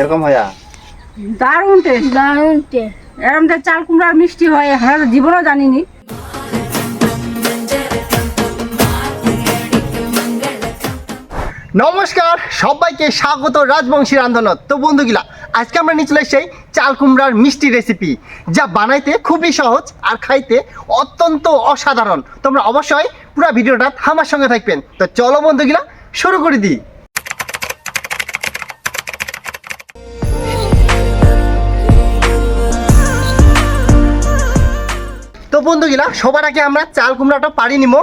এরকম হয়া দারুণ টেস্ট দারুণ টেস্ট এরকম যে চাল কুমড়ার মিষ্টি হয় আমরা তো জীবনও জানিনি। নমস্কার সবাইকে স্বাগত রাজবংশী রান্ধনত তো বন্ধুগুলা আজকে আমরা নিয়ে চলে এসেছি চাল কুমড়ার মিষ্টি রেসিপি যা বানাইতে খুবই সহজ আর খাইতে অত্যন্ত অসাধারণ। তোমরা অবশ্যই পুরো ভিডিওটা আমার সঙ্গে থাকবেন। তো চলো বন্ধুগুলা শুরু করে দিই। বন্ধুগুলা সবার আগে আমরা চাল কুমড়াটা পাড়ি নিব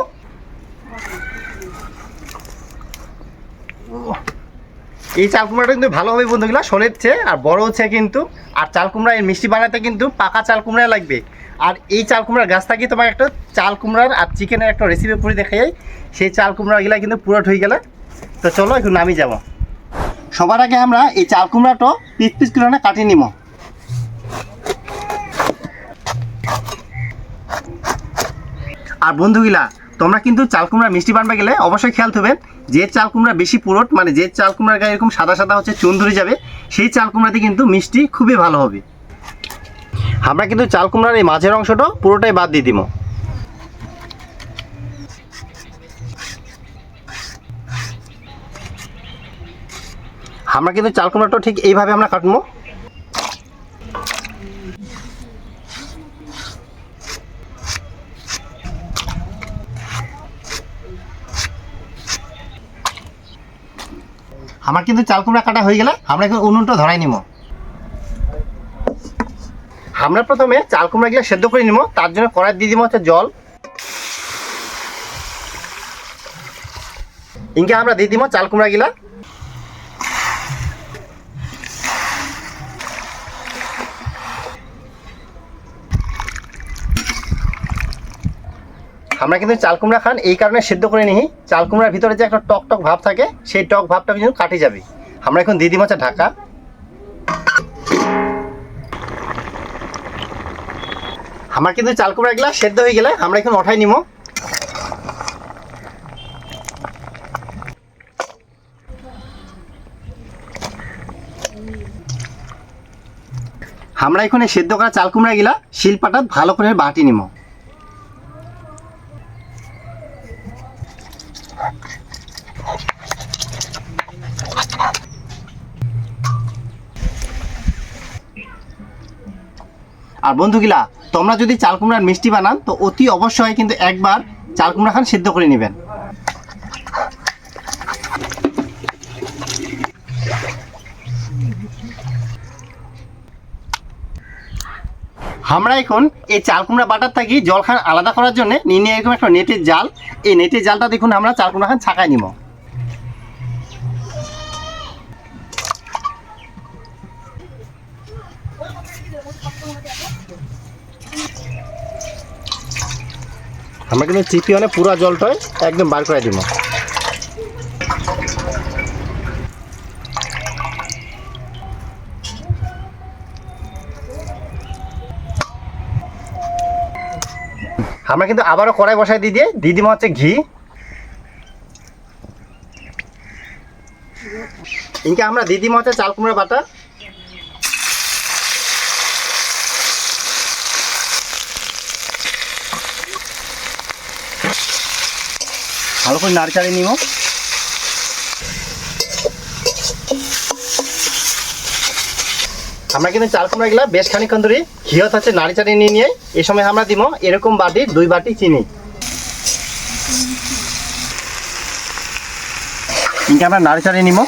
এই চাল কুমড়াটা কিন্তু ভালো হবে বন্ধুগুলা শোলেচ্ছে আর বড় হচ্ছে কিন্তু, আর চাল কুমড়া এর মিষ্টি বানাতে কিন্তু পাকা চাল কুমড়া লাগবে। আর এই চাল কুমড়ার গাছ থেকে তোমার একটা চাল কুমড়ার আর চিকেনের একটা রেসিপি পুরি দেখে যাই সেই চাল কুমড়াগুলা কিন্তু পুরো হয়ে গেলে। তো চলো একটু নামি যাব। সবার আগে আমরা এই চাল কুমড়াটা পিস পিস করে কাটিয়ে নিব আর বন্ধুগুলা, তোমরা কিন্তু চাল কুমড়া মিষ্টি বানবা গেলে অবশ্যই খেয়াল থবেন, যে চাল কুমড়া বেশি পুরোট মানে যে চাল কুমড়ার গায়ে এরকম সাদা সাদা হচ্ছে চুন ধরে যাবে, সেই চাল কুমড়াতে কিন্তু মিষ্টি খুবই ভালো হবে। আমরা কিন্তু চাল কুমড়ার এই মাঝের অংশটা পুরোটাই বাদ দিয়ে দিব। আমরা কিন্তু চাল কুমড়াটা ঠিক এইভাবে আমরা কাটবো। আমার কিন্তু চাল কুমড়া কাটা হয়ে গেলে আমরা এখন উনুনটা ধরাই নিব আমরা প্রথমে চাল কুমড়াগুলো সেদ্ধ করে নিব তার জন্য কড়াই দিয়ে দিব হচ্ছে জল। ইনকে আমরা দিয়ে দিব চাল কুমড়াগুলা। আমরা কিন্তু চাল কুমড়া খান, এই কারণে সেদ্ধ করে নিই। চাল কুমড়ার ভিতরে যে একটা টক টক ভাব থাকে, সেই টক ভাবটা কিন্তু কাটে যাবে। আমরা এখন দিব হচ্ছে ঢাকা। আমার কিন্তু চাল কুমড়া গুলা সেদ্ধ হয়ে গেলে আমরা এখন ওঠাই নিব। আমরা এখানে সেদ্ধ করা চাল কুমড়া গিলা শিলপাটা ভালো করে বাটি নিব। আর বন্ধুগুলা, তোমরা যদি চাল কুমড়ার মিষ্টি বানান, তো অতি অবশ্যই কিন্তু একবার চাল কুমড়া খান সিদ্ধ করে নেবেন। আমরা এখন এই চাল কুমড়া বাটার থাকি জল খান আলাদা করার জন্য নিয়ে এরকম একটা নেটের জাল। এই নেটের জালটা দেখুন, আমরা চাল কুমড়া খান ছাকায় নিব। আমরা কিন্তু চিপি মানে পুরা জলটাই একদম বার করে দিব। আমরা কিন্তু আবারও কড়াই বসাই দিয়ে দিয়ে দিব হচ্ছে ঘি। ইনকে আমরা দিয়ে দিব হচ্ছে চাল কুমড়া বাটা। ভালো করে নাড়চাড়ি নিব। আমরা কিন্তু চাল কুমড়া গেলা বেশ খানিক্ষণ ধরে ঘিয়ত হচ্ছে নাড়ি চাড়ি নিয়ে নিয়ে এই সময় আমরা দিব এরকম বাটি দুই বাটি চিনি। কিন্তু আমরা নাড়ি চাড়ি নিব।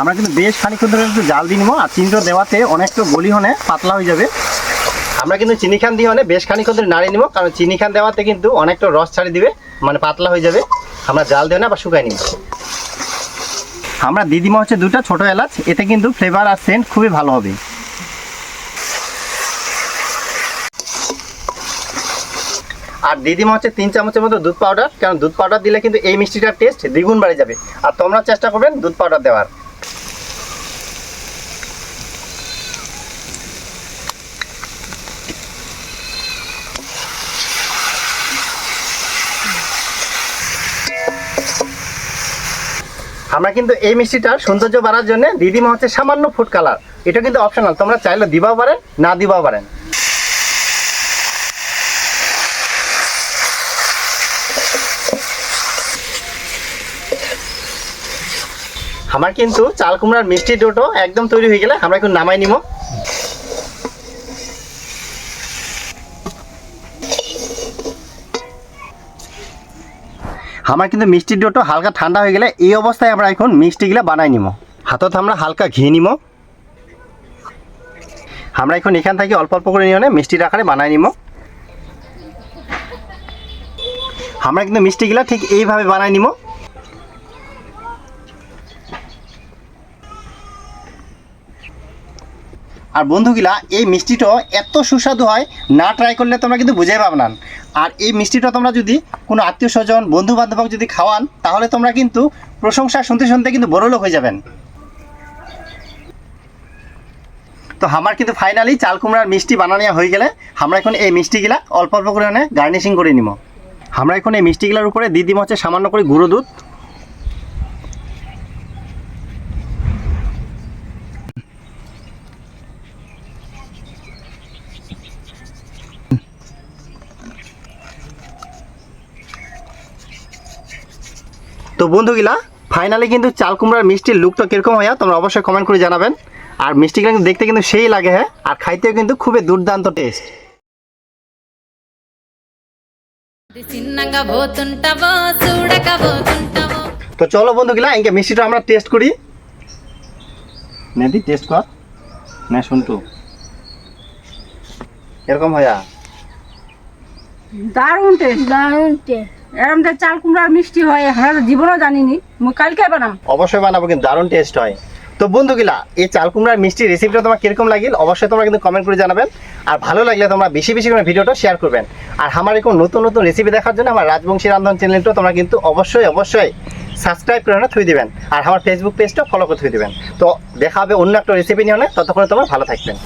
আমরা কিন্তু বেশ খানিক্ষণ ধরে একটু জাল দিয়ে নিব আর চিনিটা দেওয়াতে অনেকটা গলি হনে পাতলা হয়ে যাবে। আমরা কিন্তু চিনি খান দিয়ে মানে বেশ খানিক্ষণ ধরে নাড়িয়ে নিব, কারণ চিনি খান দেওয়াতে কিন্তু অনেকটা রস ছাড়ি দিবে মানে পাতলা হয়ে যাবে। আমরা জাল দেওয়া না বা শুকাই নিব। আমরা দিদিমা হচ্ছে দুটো ছোট এলাচ, এতে কিন্তু ফ্লেভার আর সেন্ট খুবই ভালো হবে। আর দিদিমা হচ্ছে তিন চামচের মতো দুধ পাউডার কারণ দুধ পাউডার দিলে কিন্তু এই মিষ্টিটার টেস্ট দ্বিগুণ বাড়ে যাবে। আর তোমরা চেষ্টা করবেন দুধ পাউডার দেওয়ার। আমরা কিন্তু এই মিষ্টিটার সৌন্দর্য বাড়ার জন্য দিদিমা হচ্ছে সামান্য ফুড কালার এটা কিন্তু অপশনাল তোমরা চাইলে দিবাও পারেন, না দিবাও পারেন। আমার কিন্তু চাল কুমড়ার মিষ্টি ডোটো একদম তৈরি হয়ে গেলে আমরা এখন নামাই নিব। আমার কিন্তু মিষ্টির ডোটো হালকা ঠান্ডা হয়ে গেলে এই অবস্থায় আমরা এখন মিষ্টিগুলো বানাই নিব। হাতত আমরা হালকা ঘি নিব। আমরা এখন এখান থেকে অল্প অল্প করে নিয়ে মিষ্টির আকারে বানাই নিব। আমরা কিন্তু মিষ্টিগুলা ঠিক এইভাবে বানাই নিব। আর বন্ধুগুলা, এই মিষ্টিটা এত সুস্বাদু হয়, না ট্রাই করলে তোমরা কিন্তু বুঝাই পাবে না। আর এই মিষ্টিটা তোমরা যদি কোনো আত্মীয় স্বজন বন্ধু বান্ধবক যদি খাওয়ান, তাহলে তোমরা কিন্তু প্রশংসা শুনতে শুনতে কিন্তু বড় লোক হয়ে যাবেন। তো আমার কিন্তু ফাইনালি চাল কুমড়ার মিষ্টি বানানো হয়ে গেলে, আমরা এখন এই মিষ্টিগুলা অল্প অল্প করে গার্নিশিং করে নিব। আমরা এখন এই মিষ্টিগুলার উপরে দিয়ে দিব হচ্ছে সামান্য করে গুঁড়ো দুধ। তো বন্ধুগুলা ফাইনালি কিন্তু চাল কুমড়ার মিষ্টির লুকটা কীরকম হয় তোমরা অবশ্যই কমেন্ট করে জানাবেন। আর মিষ্টিগুলো কিন্তু দেখতে কিন্তু সেই লাগে হ্যাঁ? আর খাইতেও কিন্তু খুবই দুর্দান্ত টেস্ট তো চলো বন্ধুগুলা ইনকে মিষ্টিটা আমরা টেস্ট করি। নেদি টেস্ট কর। না শুনটু। এরকম হয় দারুণ টেস্ট দারুণ টেস্ট এরকম যে চাল কুমড়ার মিষ্টি হয় হারা জীবনও জানিনি। মুই কালকে বানাম। অবশ্যই বানাবো, কিন্তু দারুণ টেস্ট হয়। তো বন্ধুগুলা, এই চাল কুমড়ার মিষ্টি রেসিপিটা তোমার কীরকম লাগিল? অবশ্যই তোমরা কিন্তু কমেন্ট করে জানাবেন। আর ভালো লাগলে তোমরা বেশি বেশি করে ভিডিওটা শেয়ার করবেন। আর আমার এরকম নতুন নতুন রেসিপি দেখার জন্য আমার রাজবংশী রান্ধন চ্যানেলটা তোমরা কিন্তু অবশ্যই অবশ্যই সাবস্ক্রাইব করে না, থুই দিবেন। আর আমার ফেসবুক পেজটা ফলো করে থুই দিবেন। তো দেখা হবে অন্য একটা রেসিপি নিয়ে ততক্ষণে তোমরা ভালো থাকবেন।